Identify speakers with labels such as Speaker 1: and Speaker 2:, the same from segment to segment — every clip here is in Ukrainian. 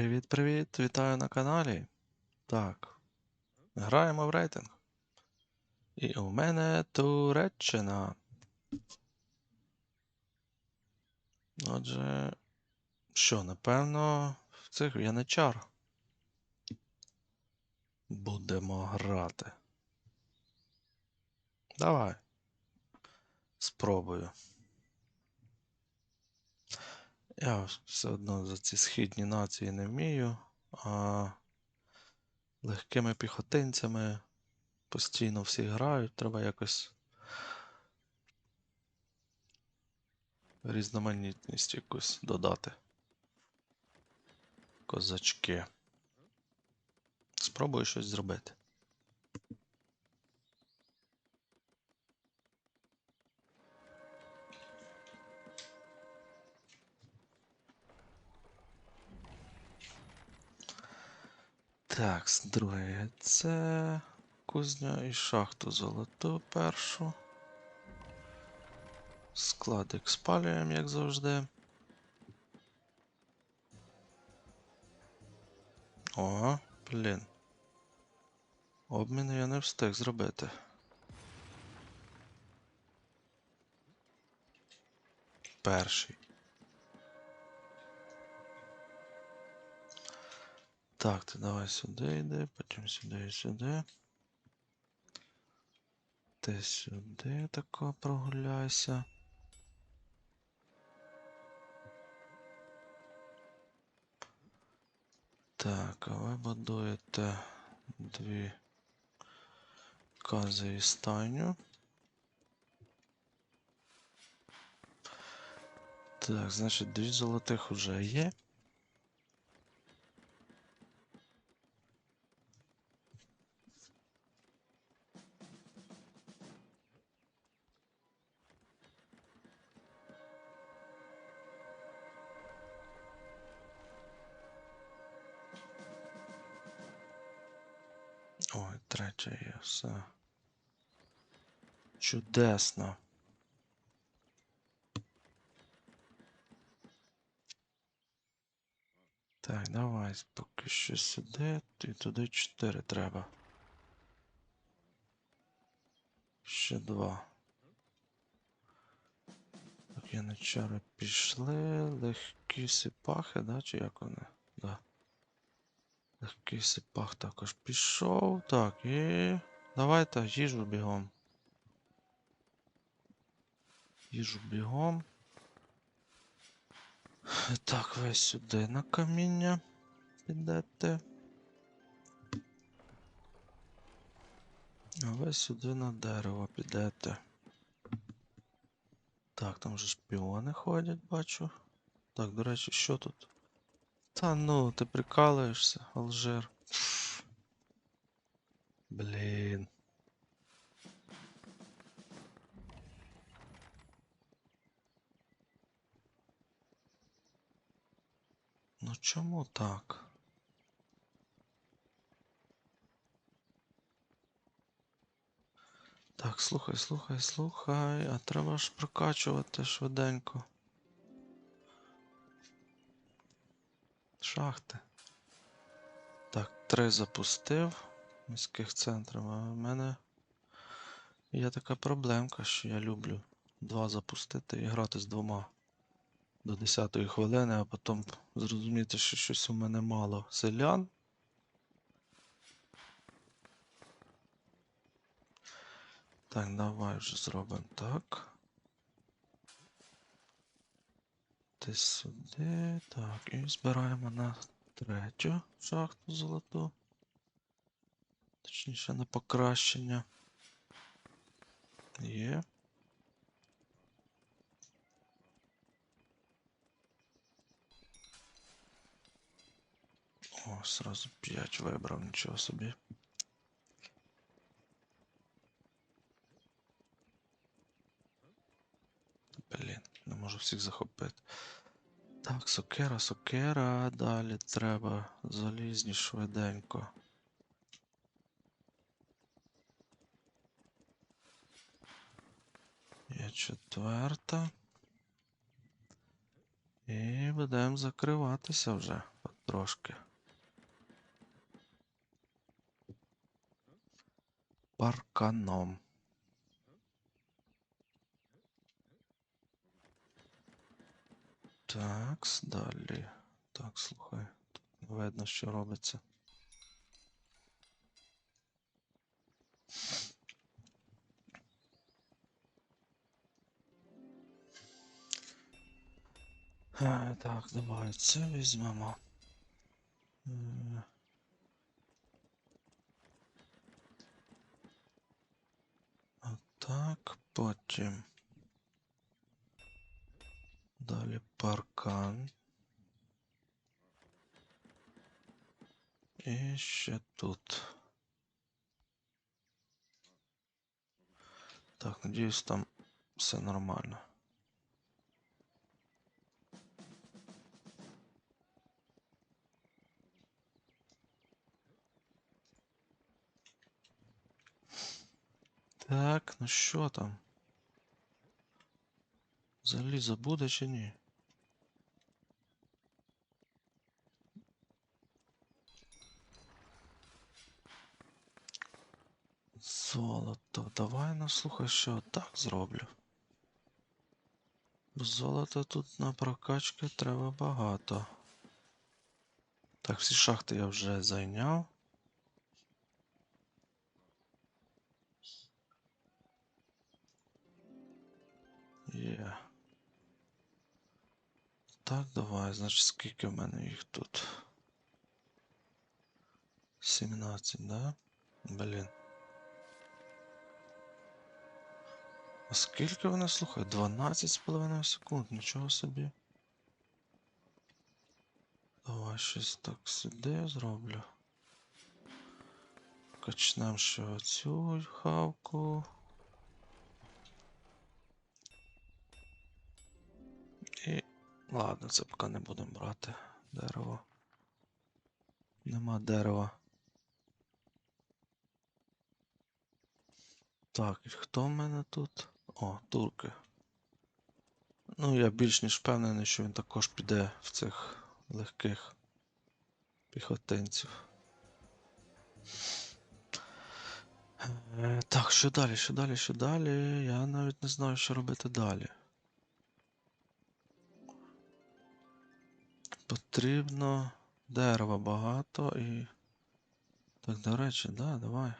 Speaker 1: Привіт-привіт, вітаю на каналі. Так, граємо в рейтинг. І у мене Туреччина. Отже, що, напевно, в цих яничар. Будемо грати. Давай. Спробую. Я все одно за ці східні нації не вмію, а легкими піхотинцями постійно всі грають, треба якось різноманітність якусь додати. Козачки. Спробую щось зробити. Так, друге це кузня і шахту золоту першу. Складик спалюємо, як завжди. О, блін. Обмін я не встиг зробити. Перший. Так, ти давай сюди йди, потім сюди і сюди. Ти сюди тако прогуляйся. Так, а ви будуєте дві кази і стайню. Так, значить, дві золотих уже є. Чудесно. Так, давай поки що сюди, і туди 4 треба. Ще два. Так, яничари пішли. Легкі сипахи, да? Чи як вони? Да. Легкий сипах також пішов. Так, і. Давайте їжу бігом. Їжу бігом. Так, ви сюди на каміння підете. А ви сюди на дерево підете. Так, там же шпіони ходять, бачу. Так, до речі, що тут? Та ну, ти прикалуєшся, Алжир. Блін. Ну чому так? Так, слухай, слухай, слухай, а треба ж прокачувати швиденько. Шахти. Так, три запустив міських центрів, а в мене є така проблемка, що я люблю два запустити і грати з двома до 10-ї хвилини, а потім зрозуміти, що щось у мене мало селян. Так, давай вже зробимо так. Ти сюди. Так, і збираємо на третю шахту золоту. Точніше на покращення. Є. О, сразу 5 вибрав, нічого собі. Блін, не можу всіх захопити. Так, сокера, сокера, далі треба залізні швиденько. Є четверта. І будемо закриватися вже трошки. Парканом. Так, далі. Так, слухай. Тут видно, що робиться. Так, давай це візьмемо. Так, потім. Далі паркан. І ще тут. Так, надіюсь, там все нормально. Так, ну що там? Залізо буде чи ні? Золото. Давай, ну слухай, що так зроблю. Золота тут на прокачки треба багато. Так, всі шахти я вже зайняв. Є. Так, давай, значить, скільки в мене їх тут? 17, да? Блін. А скільки вони слухай? 12 з половиною секунд, нічого собі. Давай щось так сюди зроблю. Качнем ще оцю хавку. Ладно, це поки не будемо брати дерево. Нема дерева. Так, хто в мене тут? О, турки. Ну, я більш ніж впевнений, що він також піде в цих легких піхотинців. Е, так, що далі, що далі, що далі? Я навіть не знаю, що робити далі. Потрібно дерева багато і. Так, до речі, да, давай.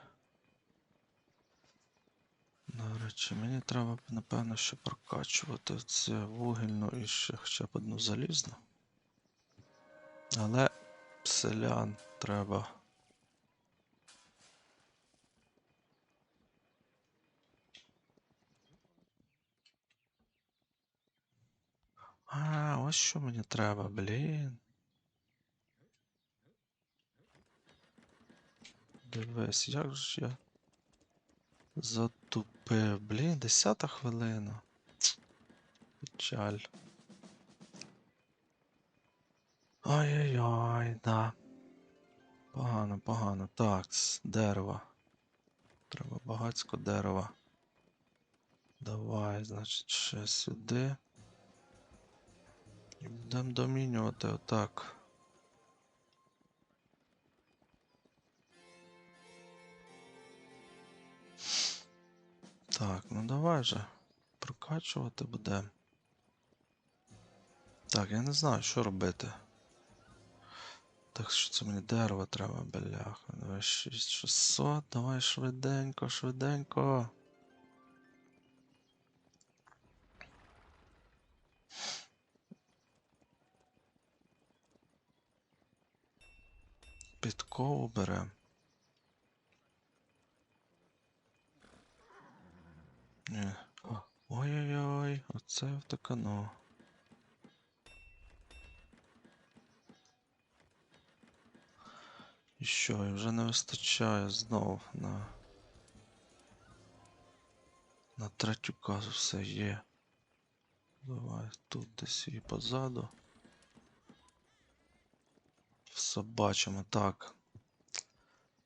Speaker 1: До речі, мені треба, напевно, ще прокачувати це вугільну і ще хоча б одну залізну. Але селян треба. А, ось що мені треба, блін. Дивись, як ж я затупив. Блін, десята хвилина. Печаль. Ай-яй-яй, да. Погано, погано. Так, дерева. Треба багацько дерева. Давай, значить, ще сюди. Будемо домінювати отак. Так, ну давай же. Прокачувати будемо. Так, я не знаю, що робити. Так, що це мені дерева треба, бляха. Давай 6600, давай швиденько, швиденько. Підкову берем. Ні. О, Ой-ой-ой, оце втикано. І що, і вже не вистачає знов на. На третю казу все є. Давай тут десь і позаду. Все бачимо. Так.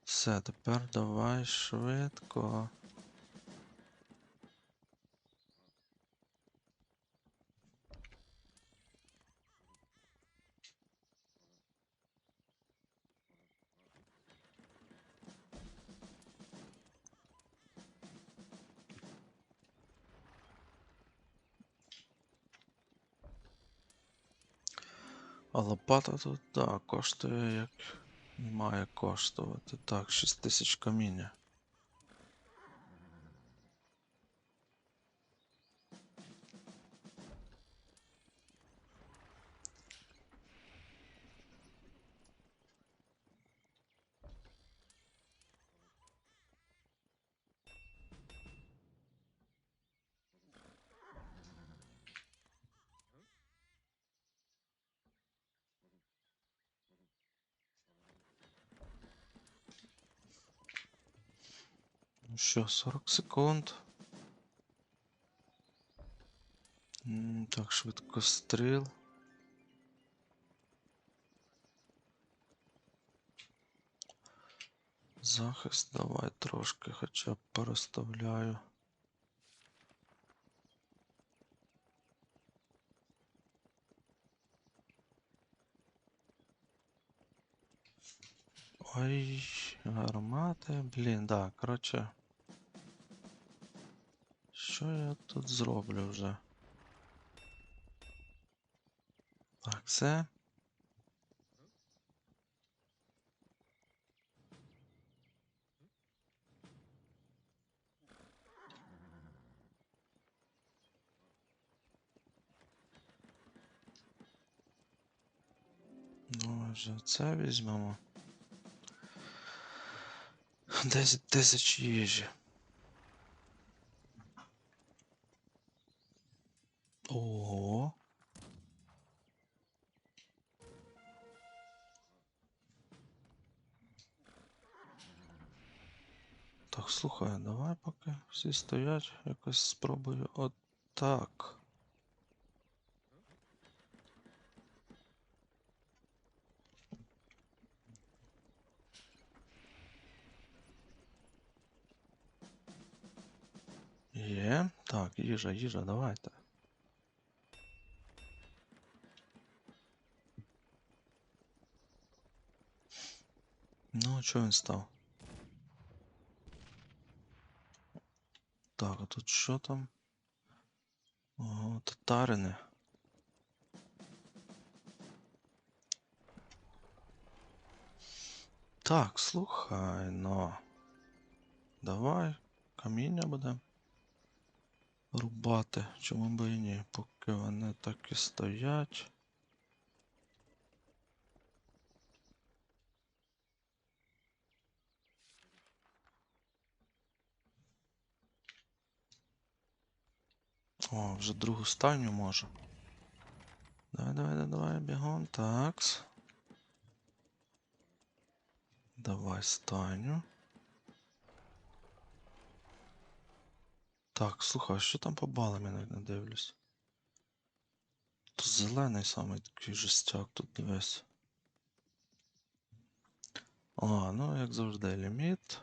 Speaker 1: Все, тепер давай швидко. А лопата тут, да, коштує як має коштувати. Так, 6 тисяч каміння. Ну що, 40 секунд. Так, швидкостріл. Захист давай трошки хоча б переставляю. Ой, гармати, блін, да, коротше. Що я тут зроблю вже? Так, це. Ну, вже це візьмемо. 10 тисяч їжі. Ого. Так, слухай, давай поки всі стоять, якось спробую отак. Є. Так, їжа, їжа, давайте. Ну, чого він став? Так, а тут що там? Ого, татарини. Так, слухай, ну. Давай, каміння будемо рубати. Чому би і ні, поки вони так і стоять. О, вже другу стайню можу. Давай, давай, давай, бігом. Такс. Давай стайню. Так, слухай, а що там по балам я не дивлюсь? То зелений самий такий жестяк тут дивись. А, ну як завжди, ліміт.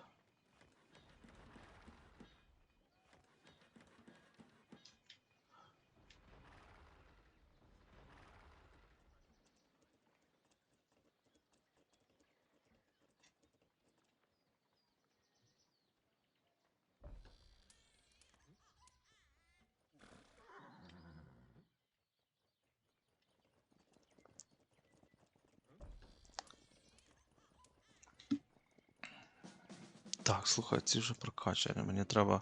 Speaker 1: Так, слухай, ці вже прокачані. Мені треба.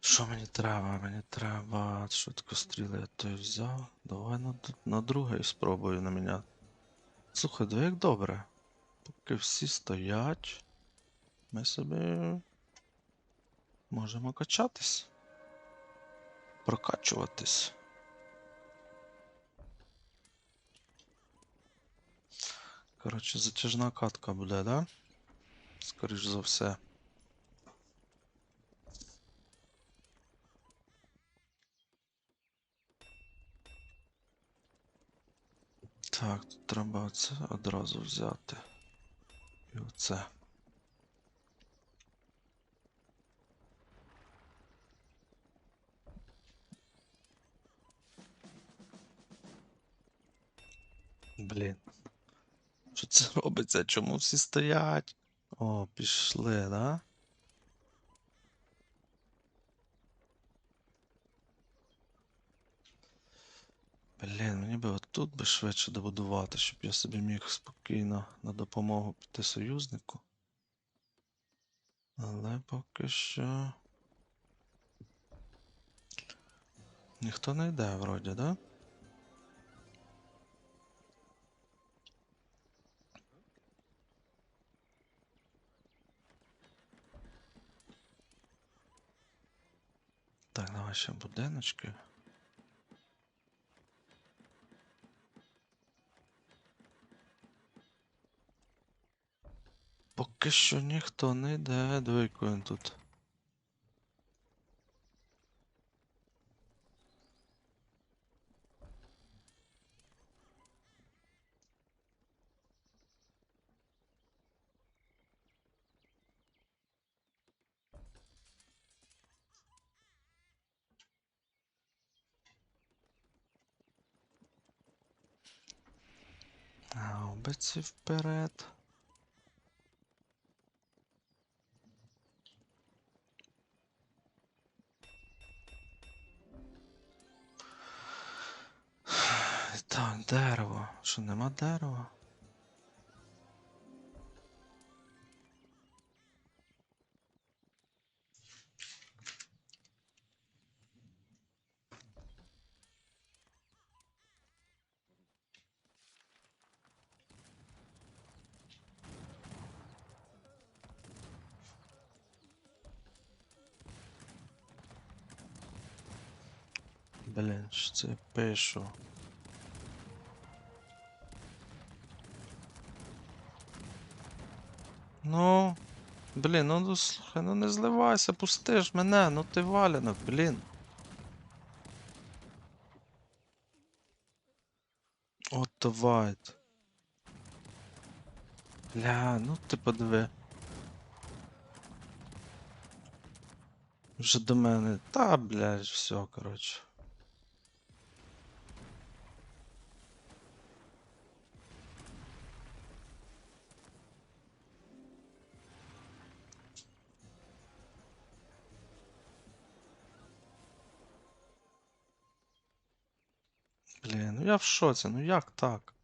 Speaker 1: Що мені треба? Мені треба. Швидкостріли я той взяв. Давай на, на другий спробую на мене. Слухай, диви як добре. Поки всі стоять. Ми собі можемо качатись. Прокачуватись. Коротше, затяжна катка буде, да? Скоріш за все. Так, тут треба це одразу взяти. І оце. Блін. Що це робиться? Чому всі стоять? О, пішли, да? Блін, мені би отут би швидше добудувати, щоб я собі міг спокійно на допомогу піти союзнику. Але поки що. Ніхто не йде вроді, да? Ще будиночки. Поки що ніхто не йде, двійко він тут. Гаубиці вперед. Так, дерево. Що нема дерева? Це пишу? Ну, блін, ну, ну слухай, ну не зливайся, пусти ж мене, ну ти валянок, блін. От то вайт. Бля, ну ти подиви. Вже до мене. Та, блядь, все, коротше. Ну я в шоці, ну як так?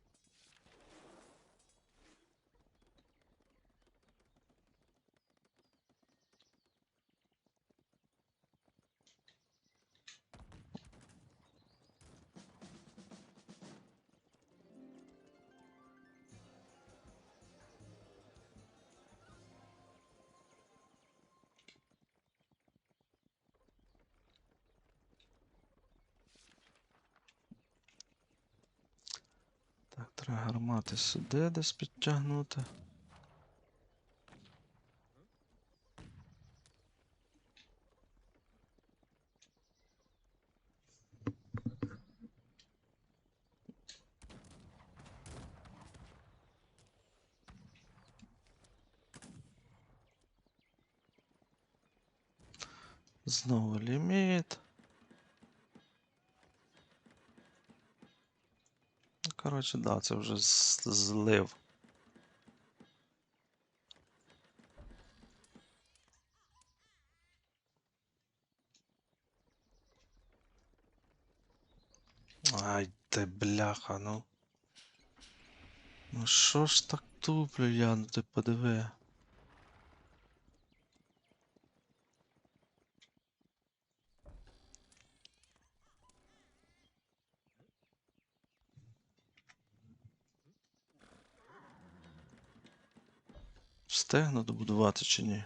Speaker 1: Так, треба гармати сюди десь підтягнути. Знову ліміт. Ну, Коротше, да, це вже злив. Ай, ти бляха, ну. Ну що ж так туплю я, ну ти подиви. Встигну добудувати чи ні?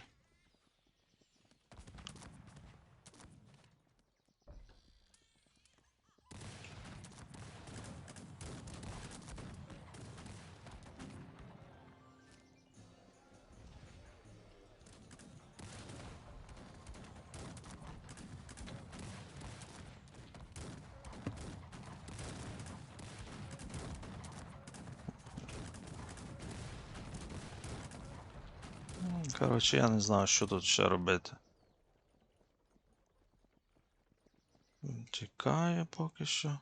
Speaker 1: Коротше, я не знаю, що тут ще робити. Чекаю поки що.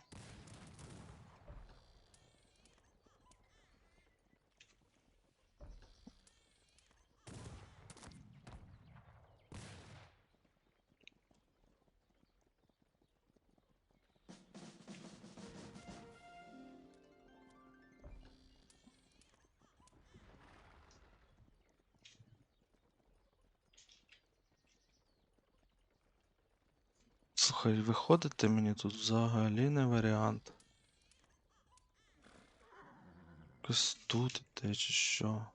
Speaker 1: Слухай, виходити мені тут взагалі не варіант. Якось тут іти чи що.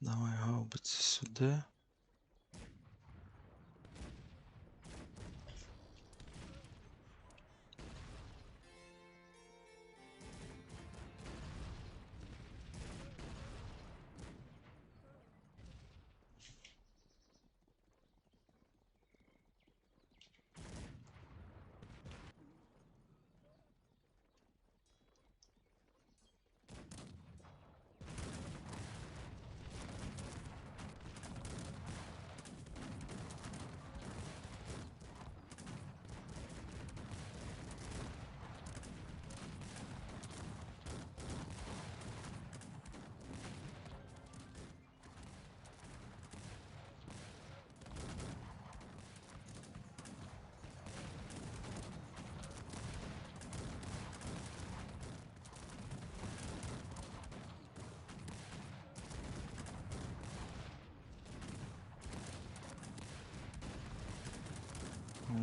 Speaker 1: Давай гаубиці сюди.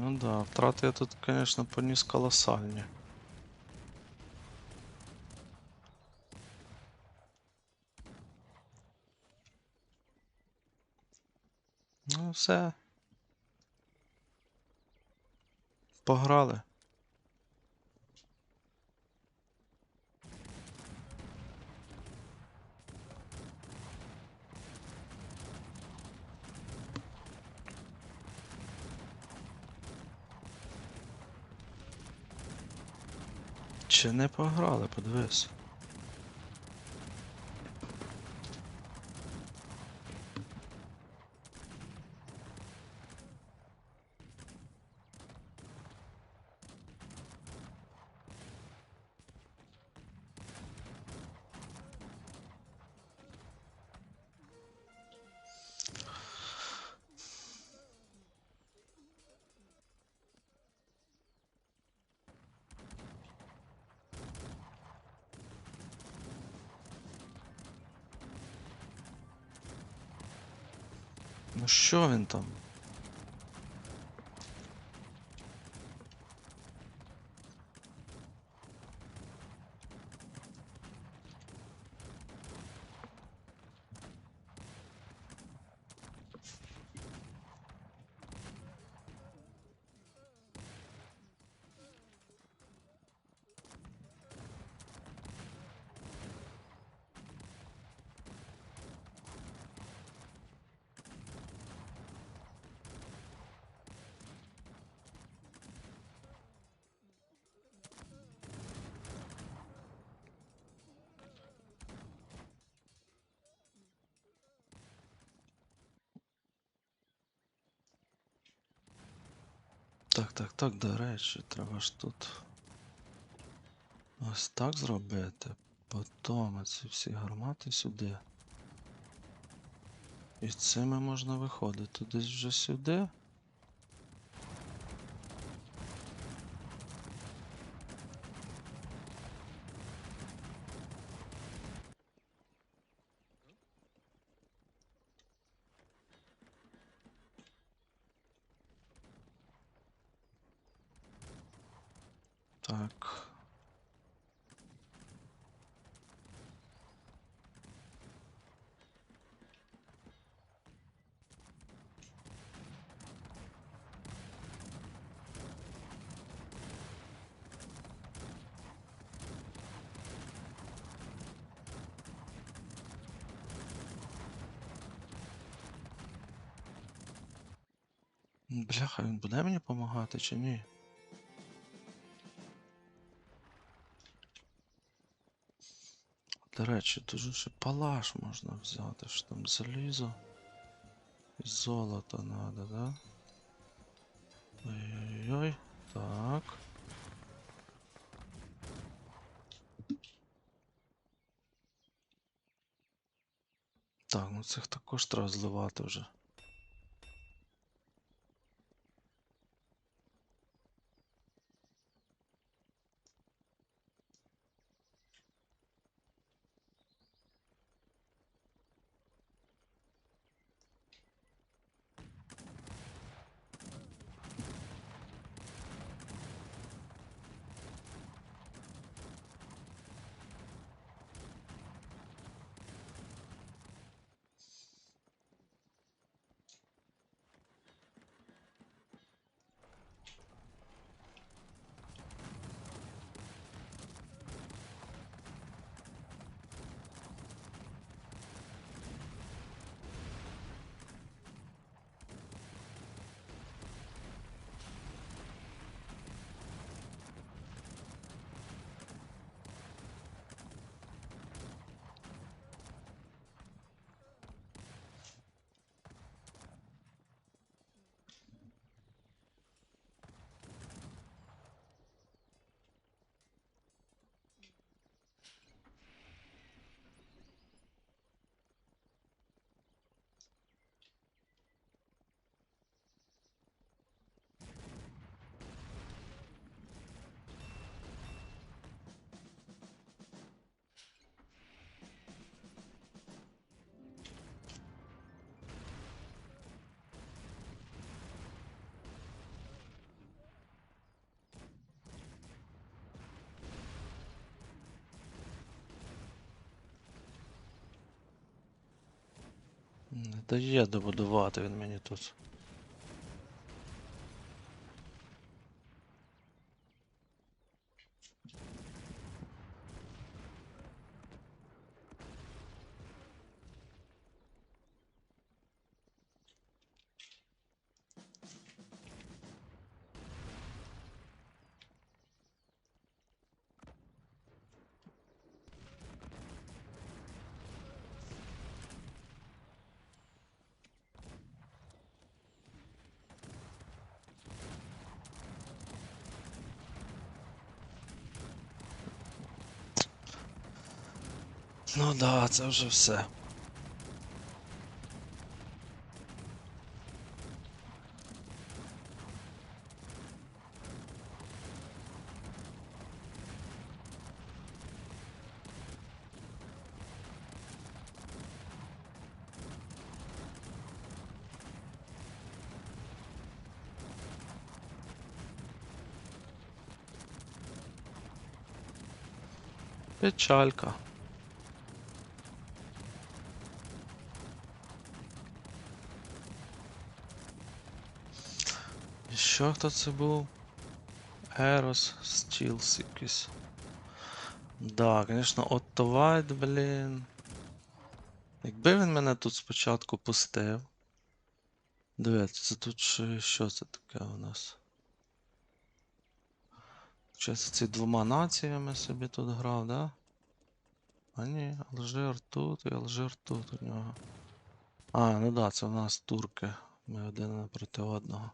Speaker 1: Ну да, втрати я тут, конечно, поніс колосальні. Ну, все. Пограли. Чи не пограли, подивись. Ну що він там? Так, так, до речі, треба ж тут ось так зробити. Потім ці всі гармати сюди. І цими можна виходити десь вже сюди. Так. М, Бляха, він буде мені допомагати чи ні? До речі, тут же ще палаш можна взяти, що там залізо. І золото надо, да? Ой-ой-ой. Так. Так, ну цих також треба зливати вже. Не дає добудувати він мені тут. Ну да, це вже все. Печалька. І що хто це був? Ерос Стілс якийсь. Да, звісно, Отто Вайт, блін. Якби він мене тут спочатку пустив. Дивіться, це тут що це таке у нас? Чи це ці двома націями собі тут грав, да? А ні, Алжир тут і Алжир тут у нього. А, ну да, це у нас турки. Ми один проти одного.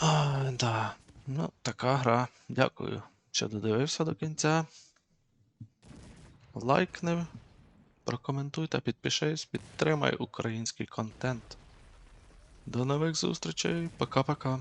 Speaker 1: А, да. Ну, така гра. Дякую, що додивився до кінця. Лайкни, прокоментуй та підпишись, підтримай український контент. До нових зустрічей. Пока-пока.